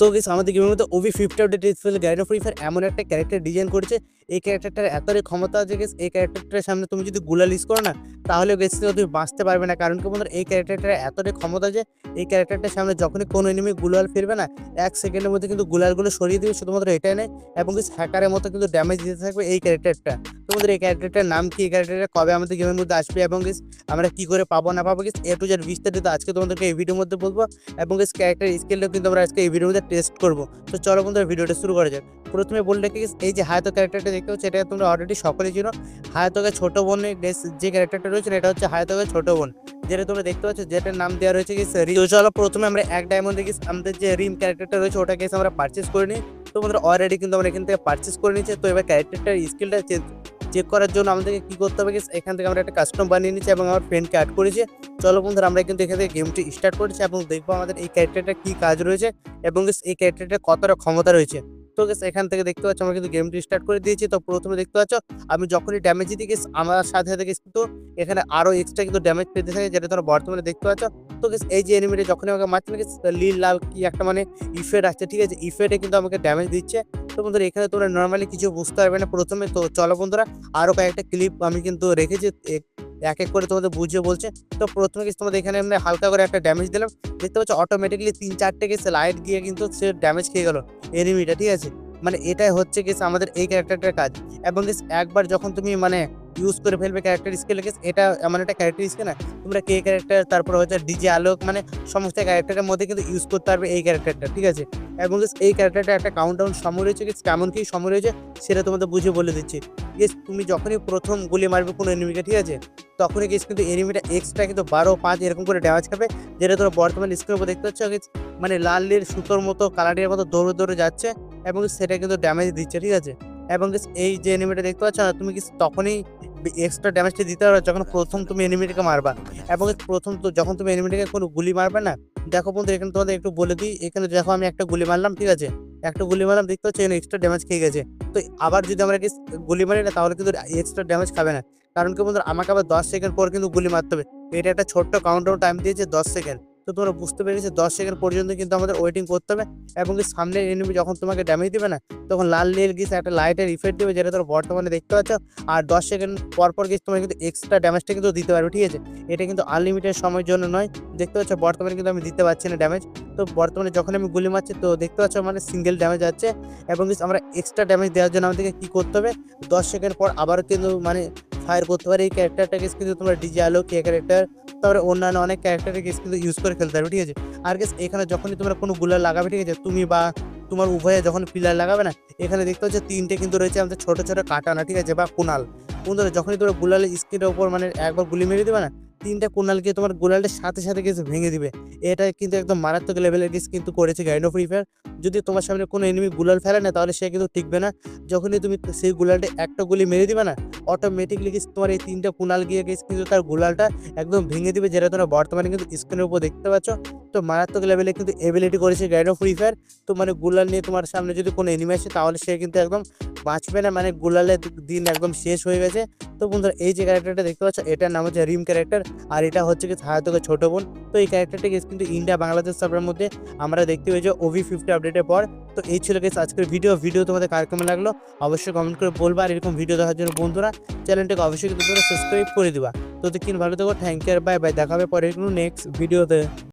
So guess আমাদের গেমের মধ্যে OB fifty update display guarantee free fire এমন একটা ক্যারেক্টার ডিজাইন করেছে। এই ক্যারেক্টারটার এতটাই ক্ষমতা আছে গেস এই ক্যারেক্টারটার সামনে তুমি যদি গুলাল ইউজ করো না, তাহলে গেস তুমি বাঁচতে পারবে না। কারণ কি বন্ধুরা, এই ক্যারেক্টারটার এতটাই ক্ষমতা আছে, এই ক্যারেক্টারটার সামনে যখনই কোনো এনিমি গুলাল ফিরবে না, এক সেকেন্ডের মধ্যে কিন্তু গুলালগুলো সরিয়ে দিবে, শুধুমাত্র এটাই নেই এবং গেস হ্যাকারের মতো কিন্তু ড্যামেজ দিতে থাকবে এই ক্যারেক্টারটা তোমাদের এই ক্যারেক্টারটার নাম কি? এই ক্যারেক্টারটা কবে আমাদের গেমের মধ্যে আসবে, এবং গেস আমরা কি করে পাবো, না পাবো? গেস এ টু জেড বিস্তারিত আজকে তোমাদেরকে এই ভিডিওর মধ্যে বলব, এবং গেস ক্যারেক্টার স্কিলটা কিন্তু আমরা আজকে এই ভিডিওর মধ্যে টেস্ট করব। তো চলো বন্ধুরা, ভিডিওটা শুরু করা যাক। প্রথমে বলে রেখে, এই যে হায়াতো ক্যারেক্টারটা দেখতে হচ্ছে এটা তোমরা অলরেডি সকলেই চিনো। হায়াতকে ছোট বোনের যে ক্যারেক্টারটা রয়েছে এটা হচ্ছে হায়াতকে ছোট বোন। যেটা তোমরা দেখতে পাচ্ছ, যেটার নাম দেওয়া রয়েছে কি তো চলো প্রথমে আমরা এক ডায়মন্ডে গেছি আমাদের যে রিম ক্যারেক্টারটা রয়েছে, ওটাকে আমরা পারচেস করে নিই। তো বন্ধুরা অলরেডি কিন্তু আমরা এখান থেকে পারচেস করে নিচ্ছে তো এবার ক্যারেক্টারটার স্কিলটা চেক করার জন্য আমাদেরকে কি করতে হবে? এখান থেকে আমরা একটা কাস্টম বানিয়ে নিচ্ছি এবং আমার ফ্রেন্ডকে অ্যাড করেছি চলো বন্ধুরা, আমরা কিন্তু এখান থেকে গেমটি স্টার্ট করেছি এবং দেখব আমাদের এই ক্যারেক্টারটা কি কাজ রয়েছে এবং এই ক্যারেক্টারটা কতটা ক্ষমতা রয়েছে তো গেস এখান থেকে দেখতে পাচ্ছ, আমরা কিন্তু গেমটি স্টার্ট করে দিয়েছি। তো প্রথমে দেখতে পাচ্ছ, আমি যখনই ড্যামেজ দিতে গেছি আমার সাথে সাথে গেছি কিন্তু এখানে আরও এক্সট্রা কিন্তু ড্যামেজ পেতে থাকে, যেটা তোমরা বর্তমানে দেখতে পাচ্ছ। তো গেস এই যে এনিমিটা যখনই আমাকে মারছে গেছে লীল, লাল কি একটা মানে ইফেক্ট আসছে, ঠিক আছে? ইফেক্টে কিন্তু আমাকে ড্যামেজ দিচ্ছে। তো বন্ধুরা, এখানে তোমরা নর্মালি কিছু বুঝতে পারবে না প্রথমে। তো চলো বন্ধুরা আরও কয়েকটা ক্লিপ আমি কিন্তু রেখেছি এক এক করে তোমাদের বুঝিয়ে বলছে। তো প্রথমে কিছু তোমাদের এখানে আমরা হালকা করে একটা ড্যামেজ দিলাম। দেখতে পাচ্ছ অটোমেটিকলি তিন চারটে গেছে লাইট গিয়ে কিন্তু সে ড্যামেজ খেয়ে গেল এনিমিটা ঠিক আছে? মানে এটাই হচ্ছে গেছে আমাদের এই ক্যারেক্টারটার কাজ। এবং একবার যখন তুমি মানে ইউজ করে ফেলবে ক্যারেক্টার স্কেল এটা এমন একটা ক্যারেক্টার স্কেল না, তোমরা কে ক্যারেক্টার তারপর হচ্ছে ডিজে আলোক মানে সমস্ত ক্যারেক্টারের মধ্যে কিন্তু ইউজ করতে পারবে এই ক্যারেক্টারটা ঠিক আছে? এবং এই ক্যারেক্টারটা একটা কাউন্টডাউন সময় রয়েছে গেস কেমন কি সময় রয়েছে সেটা তোমাদের বুঝে বলে দিচ্ছি। গেস তুমি যখনই প্রথম গুলি মারবে কোনো এনিমিকে ঠিক আছে? তখনই গেস কিন্তু এনিমিটা এক্সট্রা কিন্তু বারো, পাঁচ এরকম করে ড্যামেজ খাবে, যেটা তোমরা বর্তমানে স্ক্রিনের উপর দেখতে পাচ্ছ মানে লাল নীল সুতোর মতো কালারের মতো দৌড়ে দৌড়ে যাচ্ছে এবং সেটা কিন্তু ড্যামেজ দিচ্ছে, ঠিক আছে? এবং এই যে এনিমিটা দেখতে পাচ্ছ না তুমি কি তখনই এক্সট্রা ড্যামেজটা দিতে পারবে যখন প্রথম তুমি এনিমিটাকে মারবা। এবং প্রথম তো যখন তুমি এনিমিটাকে কোনো গুলি মারবে না, দেখো বন্ধু এখানে তোমাদের একটু বলে দিই, এখানে দেখো আমি একটা গুলি মারলাম, ঠিক আছে? একটা গুলি মারলাম, দেখতে পাচ্ছ এখানে এক্সট্রা ড্যামেজ খেয়ে গেছে। তো আবার যদি আমরা গুলি মারি না, তাহলে কিন্তু এক্সট্রা ড্যামেজ খাবে না। কারণ কি বন্ধু আমাকে আবার দশ সেকেন্ড পর কিন্তু গুলি মারতে হবে। এটা একটা ছোট্ট কাউন্টার টাইম দিয়েছে দশ সেকেন্ড তো তোমরা বুঝতে পেরেছ, দশ সেকেন্ড পর্যন্ত কিন্তু আমাদের ওয়েটিং করতে হবে এবং কি সামনের এনিমি যখন তোমাকে ড্যামেজ দেবে না, তখন লাল নীল গিয়ে একটা লাইটের ইফেক্ট দেবে যেটা তোমরা বর্তমানে দেখতে পাচ্ছ। আর দশ সেকেন্ড পর পর গিয়ে তোমার কিন্তু এক্সট্রা ড্যামেজটা কিন্তু দিতে পারবে, ঠিক আছে? এটা কিন্তু আনলিমিটেড সময়ের জন্য নয়। দেখতে পাচ্ছ, বর্তমানে কিন্তু আমি দিতে পারছি না ড্যামেজ তো বর্তমানে যখন আমি গুলি মারছি, তো দেখতে পাচ্ছ মানে সিঙ্গেল ড্যামেজ যাচ্ছে এবং আমরা এক্সট্রা ড্যামেজ দেওয়ার জন্য আমাদেরকে কী করতে হবে? দশ সেকেন্ড পর আবারও কিন্তু মানে ফায়ার করতে পারে এই ক্যারেক্টারটাকে কিন্তু তোমরা ডিজে আলো কে ক্যারেক্টার তারপরে অন্যান্য অনেক ক্যারেক্টারকে কিন্তু ইউজ করে খেলতে পারবে ঠিক আছে? আর গেস এখানে যখনই তোমরা কোনো গুলার লাগাবে, ঠিক আছে? তুমি বা তোমার উভয়ে যখন পিলার লাগাবে না, এখানে দেখতে হচ্ছে তিনটে কিন্তু রয়েছে আমাদের ছোট ছোট কাটানা, ঠিক আছে? বা কুনাল। বন্ধুরা, যখনই তোমরা গুলালের স্ক্রিনের ওপর মানে একবার গুলি মেরে দেবে না, তিনটে তিনটা কুনালকে তোমার গুলালের সাথে সাথে কিছু ভেঙে দিবে। এটা কিন্তু একদম মারাত্মক লেভেলের গেস কিন্তু করেছে অফ ফ্রি ফায়ার যদি তোমার সামনে কোনো এনিমি গুলাল ফেলে না, তাহলে সে কিন্তু টিকবে না। যখনই তুমি সেই গুলালটা একটা গুলি মেরে দিবে না অটোমেটিকলি গেস তোমার এই তিনটা কুনাল গিয়ে গেস কিন্তু তার গুলালটা একদম ভেঙে দিবে, যেটা তোমরা বর্তমানে কিন্তু স্ক্রিনের উপর দেখতে পাচ্ছ। তো মারাত্মক লেভেলে কিন্তু এবিলিটি করেছে অফ ফ্রি ফায়ার তো মানে গুলাল নিয়ে তোমার সামনে যদি কোনো এনিমি আসে, তাহলে সে কিন্তু একদম বাঁচবে না। মানে গুলালের দিন একদম শেষ হয়ে গেছে। তো বন্ধুরা, এই যে ক্যারেক্টারটা দেখতে পাচ্ছ, এটার নাম হচ্ছে রিম ক্যারেক্টার আর এটা হচ্ছে কি হায়াতকে ছোট বোন। তো এই ক্যারেক্টারটা কিন্তু ইন্ডিয়া বাংলাদেশ সার্ভারের মধ্যে আমরা দেখতে পেয়েছি ওভি ফিফটি আপডেটের পর, তো এই ছিল গেছে আজকের ভিডিও ভিডিও তোমাদের কার কেমন লাগল? অবশ্যই কমেন্ট করে বলবা। আর এরকম ভিডিও দেখার জন্য বন্ধুরা চ্যানেলটাকে অবশ্যই কিন্তু সাবস্ক্রাইব করে দিবা। তো দেখিন ভালো থেকো। থ্যাংক ইউ বাই বাই দেখা হবে পরে নেক্সট ভিডিওতে